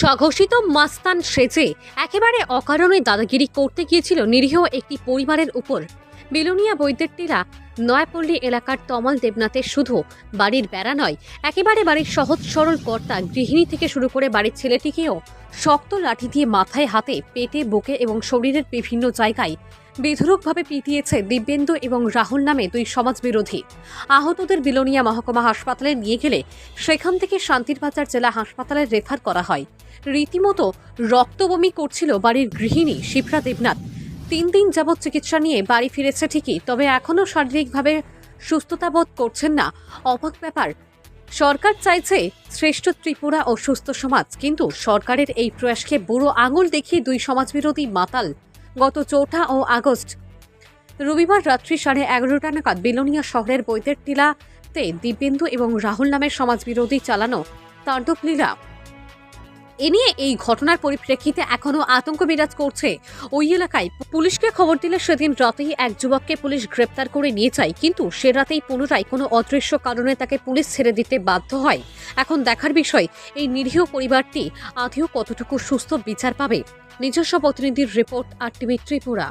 স্বঘোষিত মাস্তান সেজে একেবারে অকারণে দাদাগিরি করতে গিয়েছিল নিরীহ একটি পরিবারের উপর। বিলোনিয়া বৈদ্যের টিলা নয়াপল্লী এলাকার তমাল দেবনাথের শুধু বাড়ির বেড়া নয়, একেবারে বাড়ির সহজ সরল কর্তা গৃহিণী থেকে শুরু করে বাড়ির ছেলেটিকেও শক্ত লাঠি দিয়ে মাথায় হাতে পেটে, বুকে এবং শরীরের বিভিন্ন জায়গায় বেধরকভাবে পিটিয়েছে দিব্যেন্দু এবং রাহুল নামে দুই সমাজবিরোধী। আহতদের বিলোনিয়া মহকুমা হাসপাতালে নিয়ে গেলে সেখান থেকে শান্তির শান্তিরবাজার জেলা হাসপাতালে রেফার করা হয়। রীতিমতো রক্তবমি করছিল বাড়ির গৃহিণী শিপ্রা দেবনাথ। তিন দিন যাবৎ চিকিৎসা নিয়ে বাড়ি ফিরেছে ঠিকই, তবে এখনও শারীরিকভাবে সুস্থতা বোধ করছেন না। অবাক ব্যাপার, সরকার চাইছে শ্রেষ্ঠ ত্রিপুরা ও সুস্থ সমাজ, কিন্তু সরকারের এই প্রয়াসকে বুড়ো আঙুল দেখিয়ে দুই সমাজবিরোধী মাতাল গত চৌঠা ও আগস্ট। রবিবার রাত্রি সাড়ে এগারোটা নাগাদ বিলোনিয়া শহরের বৈতের টিলাতে দিব্যেন্দু এবং রাহুল নামের সমাজবিরোধী চালানো তাণ্ডব লীলা এ নিয়ে এই ঘটনার পরিপ্রেক্ষিতে এখনও আতঙ্ক বিরাজ করছে। ওই এলাকায় পুলিশকে খবর দিলে সেদিন রাতেই এক যুবককে পুলিশ গ্রেপ্তার করে নিয়ে যায়, কিন্তু সে রাতেই পুনরায় কোনো অদৃশ্য কারণে তাকে পুলিশ ছেড়ে দিতে বাধ্য হয়। এখন দেখার বিষয়, এই নিরীহ পরিবারটি আদেও কতটুকু সুস্থ বিচার পাবে? নিজস্ব প্রতিনিধির রিপোর্ট আর টিভি ত্রিপুরা।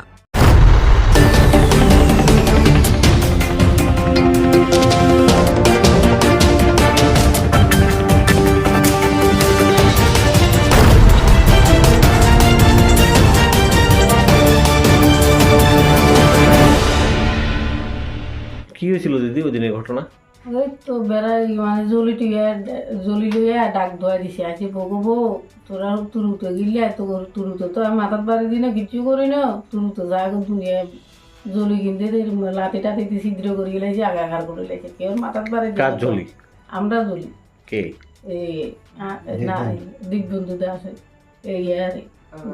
ঘটনা? ওই তো বেড়াই মানে জলি টুইয়া জলি লইয়া ডাক ধোয়া দিছে। আছে বগো বউ তোরা তুরুতো গিলে তো তুরুতো তো আমি মাথার বাড়ি দিনে কিচ্ছু করি না। তুরুতো যা দুনিয়া জলি কিনতে লাঠি টাটি দিয়ে ছিদ্র করে গেলে যে আগাঘার করে লেগেছে কেউ মাথার বাড়ি কার ঝলি আমরা জলি। কে? এই না দিগবন্ধু দাস এই আর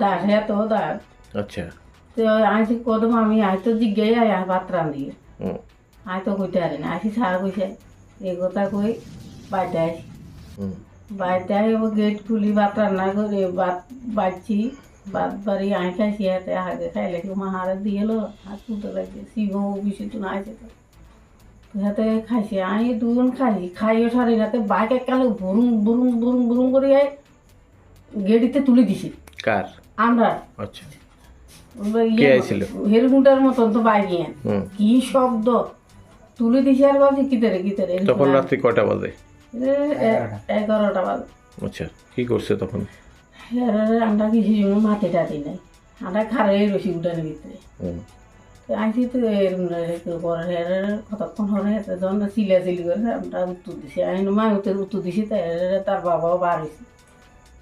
দাস হ্যাঁ তো দাস। আচ্ছা। তো আইসি কদম আমি আই তো জিজ্ঞাই আই ভাত রান্ধি হুম তো কইতে পারি না। আসি সারা কইছে এই কথা কই বাড়িতে আসি বাড়িতে ও গেট খুলি ভাত রান্না করে ভাত বাড়ছি ভাত বাড়ি আই খাইছি হাতে আগে খাইলে কি মা হারে দিয়েলো হাত তুলতে লাগছে শিব বেশি তো না আছে তো। হাতে খাইছি আই দুজন খাইছি খাইও সারি রাতে বাইক এককালে বুরুম বুরুম বুরুম বুরুম করে গেটিতে তুলে দিছি। কার? আমরা। আচ্ছা। ইয়ে? হেরগুন্টার মতন তো বাইরে। কি শব্দ? তুলে দিছি আর ভাবছি কিতারে কিতারে তখন রাত্রি কয়টা বাজে? এগারোটা। বাজে। আচ্ছা কি করছে তখন? আমরা কিছু জন্য? মাটি টাটি নাই। আমরা খারে রসি উঠানের ভিতরে। আইসি তো এরকম পরে কতক্ষণ হরে হেতে যখন চিলা চিলি করে আমরা উত্তর দিছি। আইন মা উত্তর উত্তর দিছি তার বাবাও বার হয়েছে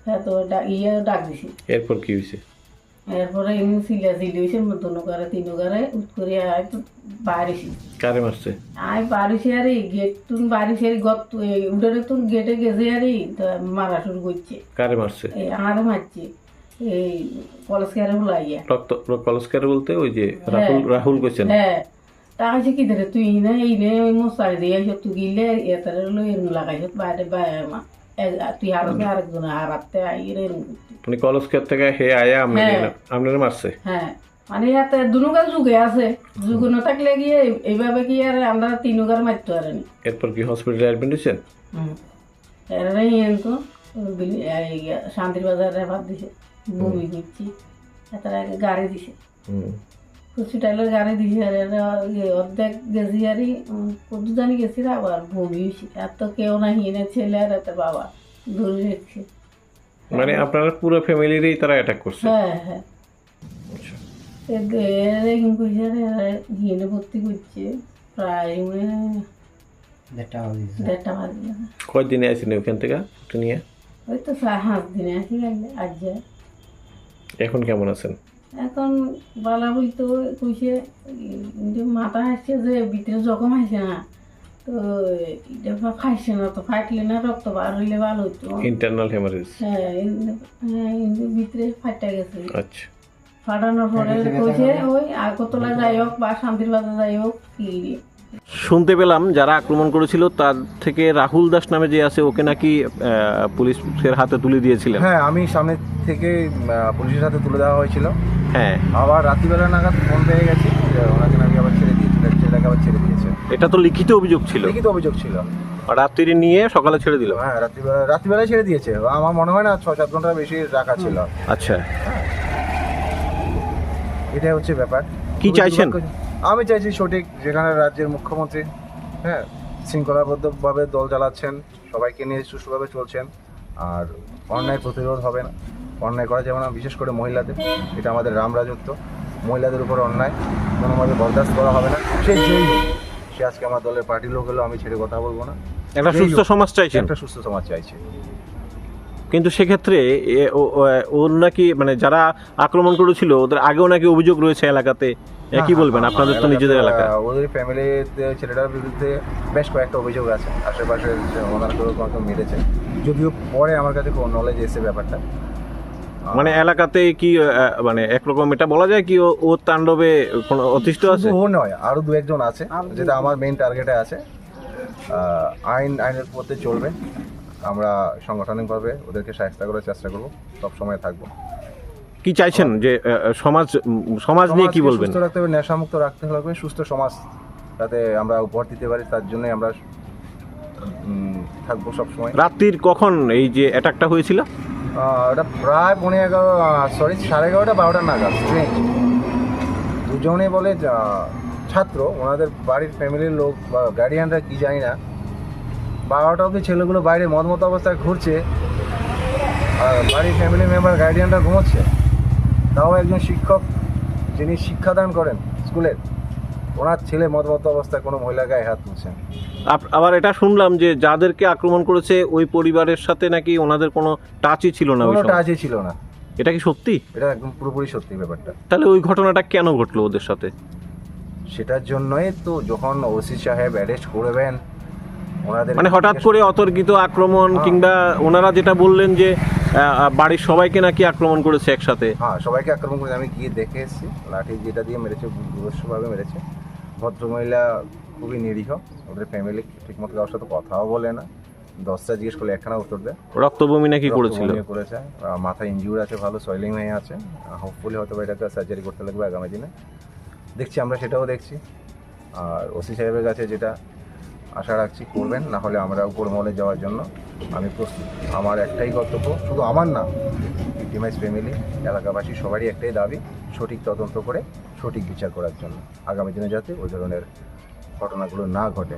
হ্যাঁ তো ইয়ে ডাক দিছি। এরপর কি হয়েছে এরপরে এমনি হয়েছে দুনো তিনো উঠ করে আয় তো বাড়িছি। কারে মারছে? আই বাড়িছি আরে গেট তুন বাড়িছি আরে গত তুন গেটে গেছে আরে মারা শুরু করছে। কারে মারছে? এই আমারে মারছে। এই কলেজ কারে বুলাইয়া। রক্ত কলস্কার বলতে ওই যে রাহুল রাহুল কইছেন? হ্যাঁ। তা আছে কি ধরে তুই না এই নে ওই মশারি দিয়ে তুই গিলে এতারে লো এরম লাগাইছ বাইরে বাইরে মা। তুই আর আরেকজন আর রাতে আইরে এরম করতি। মানে কলস্কার থেকে হে আয়া আপনি। আপনার মারছে। হ্যাঁ। মানে ইয়াতে দুনুকার যুগে আছে। যুগ না থাকলে গিয়ে এইভাবে কি আর আমরা তিনুকার মারতে পারেনি। এরপর কি হসপিটালে অ্যাডমিট হয়েছেন? এরা তো শান্তির বাজারে ভাত দিছে। বমি করছি আগে গাড়ি দিছে। হুম। হসপিটালের গাড়ি দিছে আর ইয়ে অর্ধেক গেছি আর কত জানি গেছি রে আবার বমি হয়েছে আর তো কেউ না হিনে ছেলে আর এত বাবা ধরে রেখেছে। মানে আপনার পুরো ফ্যামিলিরই তারা অ্যাটাক করছে? হ্যাঁ হ্যাঁ। আচ্ছা। এরকম করছে আর হিনে ভর্তি করছে প্রায় দেড়টা বাজে কয়দিনে আছেন ওখান থেকে একটু নিয়ে? ওই তো সাড়ে পাঁচ দিনে আসি আজ যায়। এখন কেমন আছেন? এখন বালা বলতো কইছে যে মাথা হাসছে যে ভিতরে জখম হাসে না। তো এটা ফাইছে না তো ফাটলে না রক্ত বার হইলে ভালো হইতো। ইন্টারনাল হেমারেজ হ্যাঁ এই- হ্যাঁ ভিতরে ফাটা গেছে। আচ্ছা। ফাটানোর পরে কইছে ওই আগরতলা যাই হোক বা শান্তির বাজার যাই হোক কি শুনতে পেলাম যারা আক্রমণ করেছিল তার থেকে রাহুল দাস নামে যে আছে ওকে নাকি পুলিশের হাতে তুলে দিয়েছিলেন? হ্যাঁ আমি সামনে থেকে পুলিশের হাতে তুলে দেওয়া হয়েছিল। হ্যাঁ। আবার রাত্রিবেলা নাগাদ ফোন পেয়ে গেছি ওনাকে নাকি আবার ছেড়ে দিয়েছিল ছেলেটাকে আবার ছেড়ে দিয়েছে। এটা তো লিখিত অভিযোগ ছিল। লিখিত অভিযোগ ছিল। রাত্রি নিয়ে সকালে ছেড়ে দিল? হ্যাঁ রাত্রিবেলা রাত্রিবেলায় ছেড়ে দিয়েছে। আমার মনে হয় না ছ সাত ঘণ্টা বেশি রাখা ছিল। আচ্ছা। এটাই হচ্ছে ব্যাপার। কি চাইছেন? আমি চাইছি সঠিক যেখানে রাজ্যের মুখ্যমন্ত্রী হ্যাঁ শৃঙ্খলাবদ্ধভাবে দল চালাচ্ছেন সবাইকে নিয়ে সুষ্ঠুভাবে চলছেন আর অন্যায় প্রতিরোধ হবে না। অন্যায় করা যাবে না বিশেষ করে মহিলাদের। এটা আমাদের রাম রাজত্ব মহিলাদের উপর অন্যায় কোনো কোনোভাবে বরদাস্ত করা হবে না। সে যেই সে আজকে আমার দলের পার্টির লোক হলেও আমি ছেড়ে কথা বলব না। একটা সুস্থ সমাজ চাইছে একটা সুস্থ সমাজ চাইছে। কিন্তু সেক্ষেত্রে ওর নাকি মানে যারা আক্রমণ করেছিল ওদের আগেও নাকি অভিযোগ রয়েছে এলাকাতে কি বলবেন? আপনাদের তো নিজেদের এলাকা। ওদের ফ্যামিলিতে ছেলেটার বিরুদ্ধে বেশ কয়েকটা অভিযোগ আছে। আশেপাশে যে ওনার কেউ কাউকে মেরেছে। যদিও পরে আমার কাছে কোনো নলেজ এসে ব্যাপারটা। মানে এলাকাতে কি মানে একরকম এটা বলা যায় কি ও- ওর তাণ্ডবে কোনো অতিষ্ঠ আছে? ও নয় আরও দু একজন আছে যেটা আমার মেইন টার্গেটে আছে। আইন আইনের পথে চলবে। আমরা সাংগঠনিকভাবে ওদেরকে সাহায্য করার চেষ্টা করব সব সময় থাকব। কি চাইছেন? যে সমাজ সমাজ নিয়ে কি বলবেন? সুস্থ রাখতে হবে নেশামুক্ত রাখতে হবে সুস্থ সমাজ যাতে আমরা উপহার দিতে পারি তার জন্যই আমরা থাকব সবসময়। রাত্রির কখন এই যে অ্যাটাকটা হয়েছিল? ওটা প্রায় পনেরো এগারো সরি সাড়ে এগারোটা বারোটা নাগাদ দুজনেই বলে ছাত্র ওনাদের বাড়ির ফ্যামিলির লোক বা গার্ডিয়ানরা কি জানি না। বারোটা অবধি ছেলেগুলো বাইরে মদমতো অবস্থায় ঘুরছে আর বাড়ির ফ্যামিলি মেম্বার গার্ডিয়ানরা ঘুমোচ্ছে। তাও একজন শিক্ষক যিনি শিক্ষাদান করেন স্কুলের ওনার ছেলে মদমতো অবস্থায় কোনো মহিলা গায়ে হাত তুলছেন আবার এটা শুনলাম যে যাদেরকে আক্রমণ করেছে ওই পরিবারের সাথে নাকি ওনাদের কোনো টাচই ছিল না কোনো টাচই ছিল না। এটা কি সত্যি? এটা একদম পুরোপুরি সত্যি ব্যাপারটা। তাহলে ওই ঘটনাটা কেন ঘটলো ওদের সাথে? সেটার জন্যই তো যখন ওসি সাহেব অ্যারেস্ট করবেন ওনাদের মানে হঠাৎ করে অতর্কিত আক্রমণ হ্যাঁ। কিংবা ওনারা যেটা বললেন যে বাড়ির সবাইকে নাকি আক্রমণ করেছে একসাথে? হ্যাঁ সবাইকে আক্রমণ করে আমি গিয়ে দেখে এসেছি। লাঠি যেটা দিয়ে মেরেছে দুর্ধর্ষভাবে মেরেছে। ভদ্রমহিলা খুবই নিরীহ। ওদের ফ্যামিলি ঠিকমতো কারোর সাথে কথাও বলে না। দশটা জিজ্ঞেস করলে একখানা উত্তর দেয়। রক্তবমি নাকি করেছিল? করেছে। আহ, মাথায় ইনজিউর আছে ভালো সয়েলিং হয়ে আছে। হোপফুলি হয়তো বা এটাকে সার্জারি করতে লাগবে আগামী দিনে। দেখছি আমরা সেটাও দেখছি। আর ওসি সাহেবের কাছে যেটা আশা রাখছি করবেন না হলে আমরা উপর মহলে যাওয়ার জন্য আমি প্রস্তুত। আমার একটাই কর্তব্য, শুধু আমার না ভিক্টিমাইজ ফ্যামিলি এলাকাবাসী, সবারই একটাই দাবি, সঠিক তদন্ত করে সঠিক বিচার করার জন্য। আগামী দিনে যাতে ওই ধরনের ঘটনাগুলো না ঘটে।